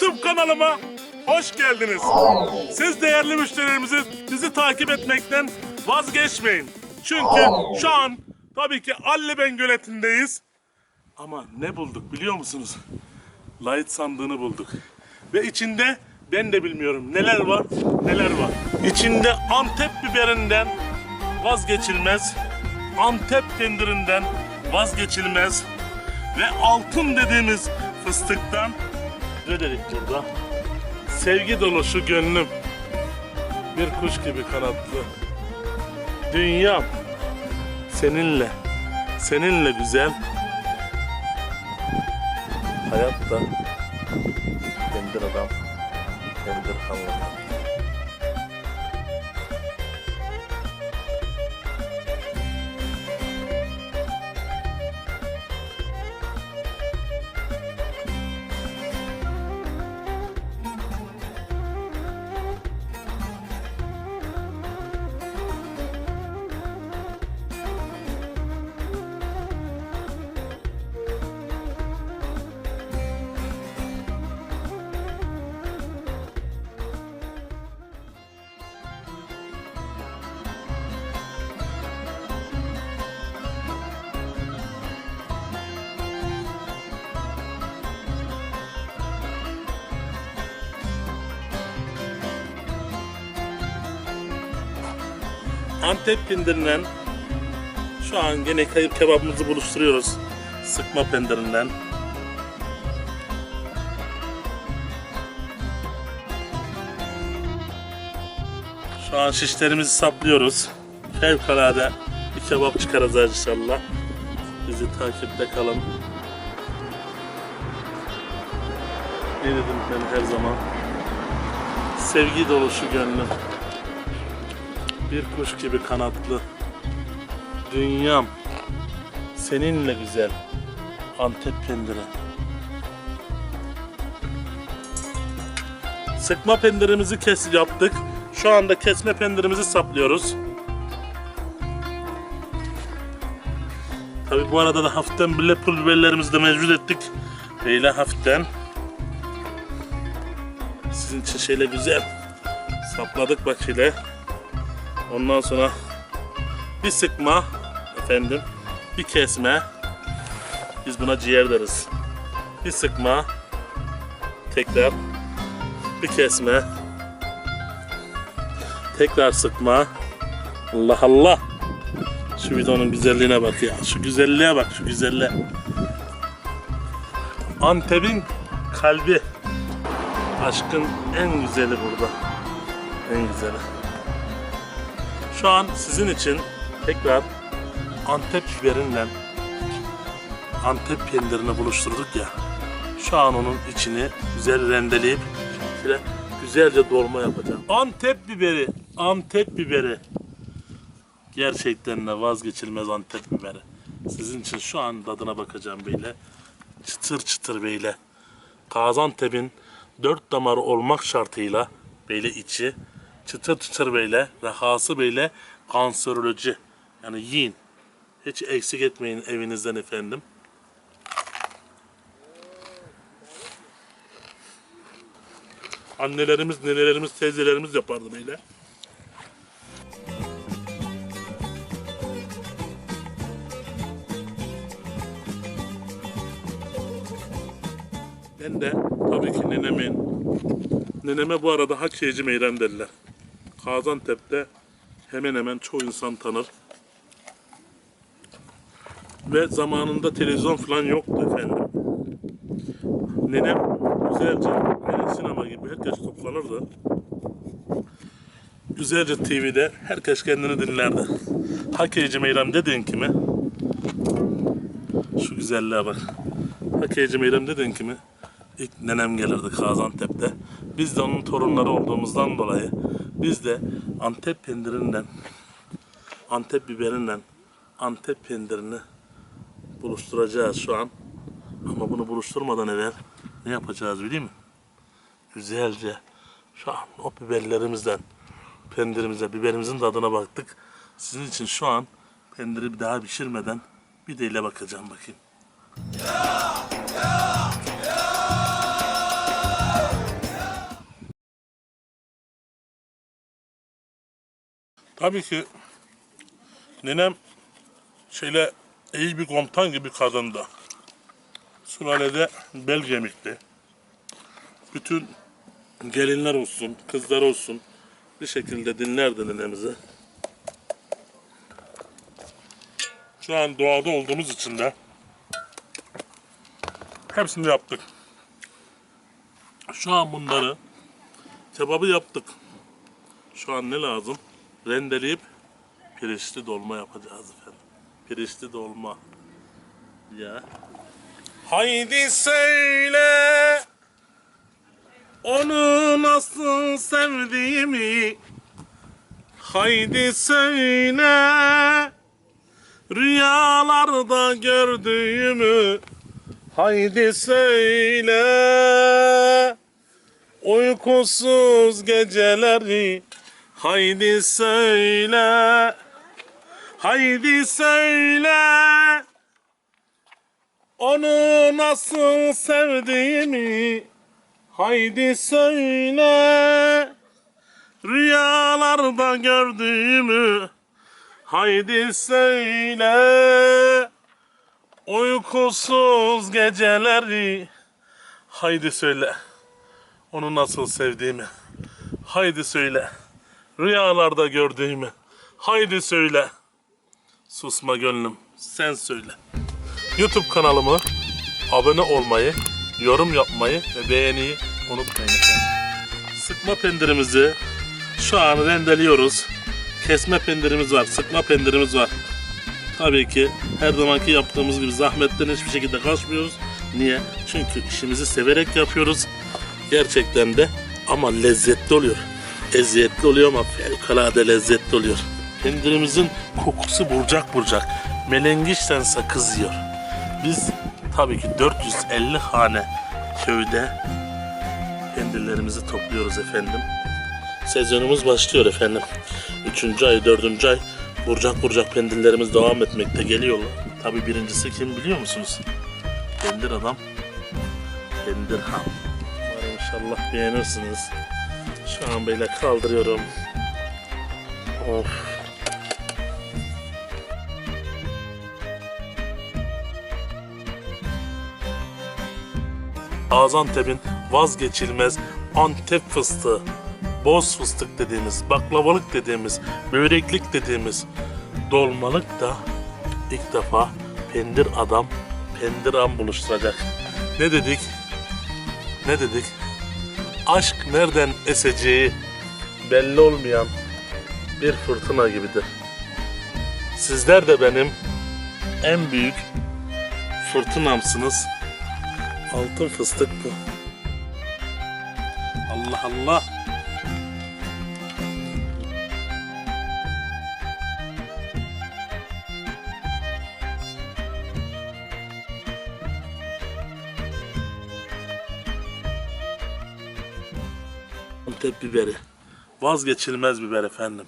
YouTube kanalıma hoş geldiniz. Siz değerli müşterilerimizi bizi takip etmekten vazgeçmeyin. Çünkü şu an tabii ki Alleben göletindeyiz. Ama ne bulduk biliyor musunuz? Light sandığını bulduk. Ve içinde ben de bilmiyorum neler var neler var. İçinde Antep biberinden vazgeçilmez, Antep pendirinden vazgeçilmez ve altın dediğimiz fıstıktan ne dedik burada? Sevgi dolu şu gönlüm. Bir kuş gibi kanatlı. Dünyam seninle, seninle güzel. Hayatta kendir adam, kendir anlatan. Antep pendirinden şu an gene kayıp kebabımızı buluşturuyoruz. Sıkma pendirinden. Şu an şişlerimizi saplıyoruz. Fevkalade bir kebap çıkaracağız inşallah. Bizi takipte kalın. Ne dedim ben her zaman? Sevgi dolu şu gönlüm. Bir kuş gibi kanatlı. Dünyam seninle güzel. Antep pendiri. Sıkma pendirimizi kes yaptık. Şu anda kesme pendirimizi saplıyoruz. Tabi bu arada da hafiften pul biberlerimizi de mevcut ettik. Böyle hafiften. Sizin için şöyle güzel sapladık bak şöyle. Ondan sonra bir sıkma efendim, bir kesme. Biz buna ciğer deriz. Bir sıkma, tekrar bir kesme, tekrar sıkma. Allah Allah. Şu videonun güzelliğine bak ya. Şu güzelliğe bak, şu güzelliğe. Antep'in kalbi. Aşkın en güzeli burada. En güzeli. Şu an sizin için tekrar Antep biberinden Antep pendirini buluşturduk ya. Şu an onun içini güzel rendeleyip şöyle güzelce dolma yapacağım. Antep biberi, Antep biberi. Gerçekten de vazgeçilmez Antep biberi. Sizin için şu an tadına bakacağım böyle. Çıtır çıtır böyle. Gaziantep'in dört damarı olmak şartıyla böyle içi çıtır çıtır böyle rahası böyle kanseroloji. Yani yiyin. Hiç eksik etmeyin evinizden efendim. Annelerimiz, nenelerimiz, teyzelerimiz yapardı böyle. Ben de tabii ki nenemin, neneme bu arada Hakkıyeci Meyrem derler. Gaziantep'te hemen hemen çoğu insan tanır. Ve zamanında televizyon falan yoktu efendim. Nenem güzelce yani sinema gibi herkes toplanırdı. Güzelce TV'de herkes kendini dinlerdi. Hakkıyeci Meyrem dediğin kimi? Şu güzelliğe bak. Hakkıyeci Meyrem dediğin kimi? İlk nenem gelirdi Gaziantep'te. Biz de onun torunları olduğumuzdan dolayı biz de Antep pendirinden, Antep biberinden, Antep pendirini buluşturacağız şu an. Ama bunu buluşturmadan evvel ne yapacağız biliyor musun? Güzelce şu an o biberlerimizden, pendirimize, biberimizin tadına baktık. Sizin için şu an pendiri bir daha pişirmeden bir de ile bakacağım bakayım. Tabii ki ninem şöyle iyi bir komutan gibi kadındı. Sülalede bel kemikli. Bütün gelinler olsun, kızlar olsun bir şekilde dinlerdi ninemizi. Şu an doğada olduğumuz için de hepsini yaptık. Şu an bunları kebabı yaptık. Şu an ne lazım? Rendeleyip pirinçli dolma yapacağız efendim. Pirinçli dolma. Ya. Haydi söyle onu nasıl sevdiğimi Haydi söyle Rüyalarda gördüğümü Haydi söyle Uykusuz geceleri Haydi söyle. Haydi söyle. Onu nasıl sevdiğimi Haydi söyle. Rüyalarda gördüğümü Haydi söyle. Uykusuz geceleri Haydi söyle. Onu nasıl sevdiğimi Haydi söyle Rüyalarda gördüğümü Haydi söyle Susma gönlüm sen söyle YouTube kanalımı abone olmayı, yorum yapmayı ve beğeniyi unutmayın. Sıkma pendirimizi şu an rendeliyoruz. Kesme pendirimiz var, sıkma pendirimiz var. Tabii ki her zamanki yaptığımız gibi zahmetten hiçbir şekilde kaçmıyoruz. Niye? Çünkü işimizi severek yapıyoruz. Gerçekten de ama lezzetli oluyor. Eziyetli oluyor ama fevkalade lezzetli oluyor. Pendirimizin kokusu burcak burcak. Melengişten sakız yiyor. Biz tabii ki 450 hane köyde pendirlerimizi topluyoruz efendim. Sezonumuz başlıyor efendim. Üçüncü ay, dördüncü ay burcak burcak pendirlerimiz devam etmekte geliyorlar. Tabii birincisi kim biliyor musunuz? Pendir adam. Pendir ham. Umarım inşallah beğenirsiniz. Şu an böyle kaldırıyorum. Of. Gaziantep'in vazgeçilmez Antep fıstığı, boz fıstık dediğimiz, baklavalık dediğimiz, böreklik dediğimiz dolmalık da ilk defa pendir adam, pendir am buluşturacak. Ne dedik? Ne dedik? Aşk nereden eseceği belli olmayan bir fırtına gibidir. Sizler de benim en büyük fırtınamsınız. Altın fıstık bu. Allah Allah. Antep biberi. Vazgeçilmez biber efendim.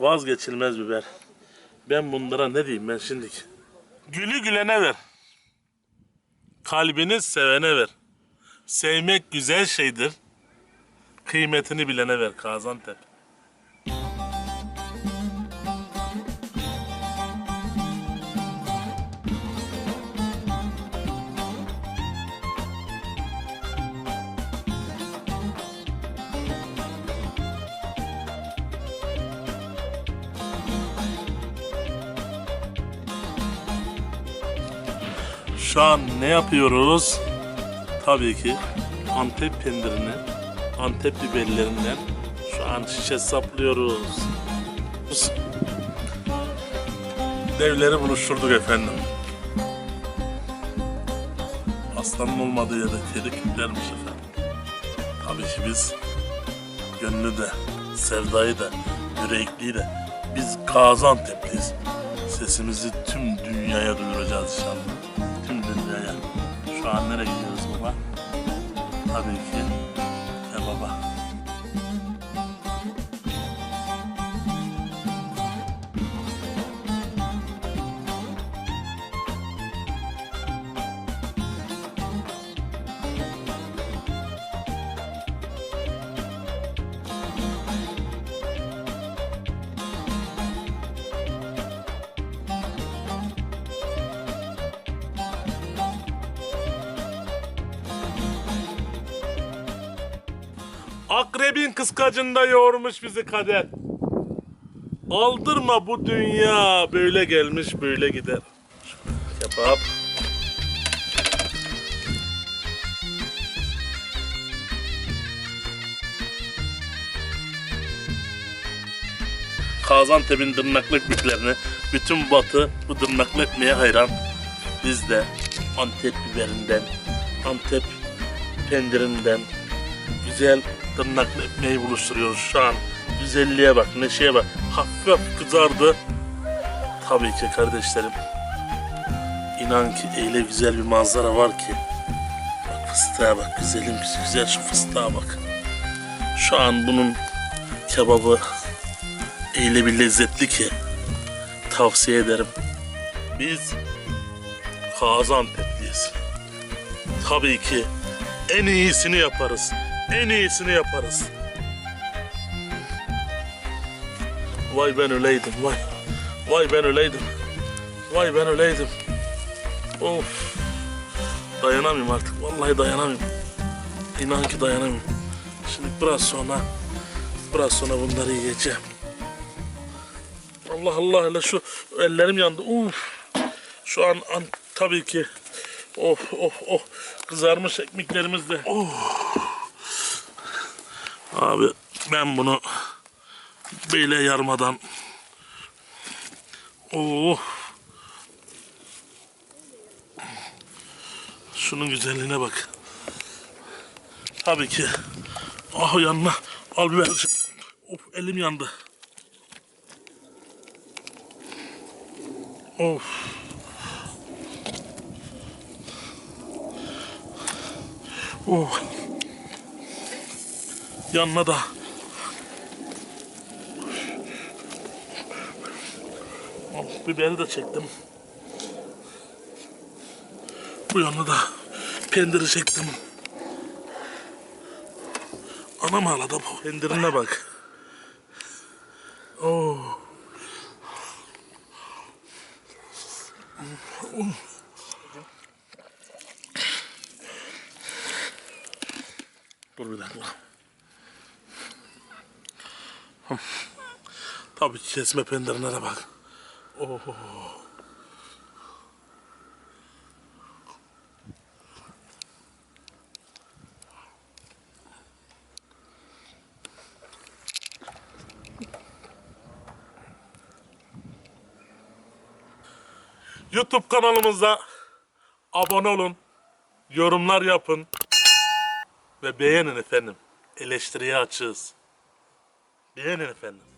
Vazgeçilmez biber. Ben bunlara ne diyeyim ben şimdi? Gülü gülene ver. Kalbini sevene ver. Sevmek güzel şeydir. Kıymetini bilene ver Gaziantep. Şu an ne yapıyoruz? Tabii ki Antep pendirini, Antep biberlerinden şu an şişe saplıyoruz. Devleri buluşturduk efendim. Aslanın olmadığı yerde kedi kütlermiş efendim. Tabii ki biz gönlü de, sevdayı da, yürekliyi de biz Gaziantep'liyiz. Sesimizi tüm dünyaya duyuracağız inşallah. Şu an nereye gidiyoruz baba? Tabii ki ya Akrebin kıskacında yoğurmuş bizi kader. Aldırma bu dünya böyle gelmiş böyle gider. Kebap. Gaziantep'in tırnaklı ekmeklerini bütün batı bu tırnaklı ekmeğe hayran. Biz de Antep biberinden, Antep pendirinden güzel tırnaklı ekmeği buluşturuyoruz şu an. Güzelliğe bak, neşeye bak. Hafif hafif kızardı. Tabii ki kardeşlerim. İnan ki öyle güzel bir manzara var ki. Bak fıstığa bak, güzelim güzel şu fıstığa bak. Şu an bunun kebabı öyle bir lezzetli ki tavsiye ederim. Biz Gaziantep'liyiz. Tabii ki en iyisini yaparız. En iyisini yaparız. Vay ben öleydim vay. Vay ben öleydim. Vay ben öleydim. Of. Dayanamıyorum artık. Vallahi dayanamıyorum. İnan ki dayanamıyorum. Şimdi biraz sonra biraz sonra bunları yiyeceğim. Allah Allah hele şu ellerim yandı. Uf. Şu an, an tabii ki of of of kızarmış ekmeklerimiz de. Oh. Abi ben bunu böyle yarmadan Oh. Şunun güzelliğine bak. Tabii ki. Ah yanına al biber. Of elim yandı. Of. Oh. Yanına da. Biberi de çektim. Bu yanına da pendiri çektim. Anam ağladı bu. Pendirine bak. Oh. Dur bir dakika. Hım. Tabii kesme pendirine de bak. Oh. YouTube kanalımıza abone olun, yorumlar yapın ve beğenin efendim. Eleştiriye açığız. Beğenin efendim.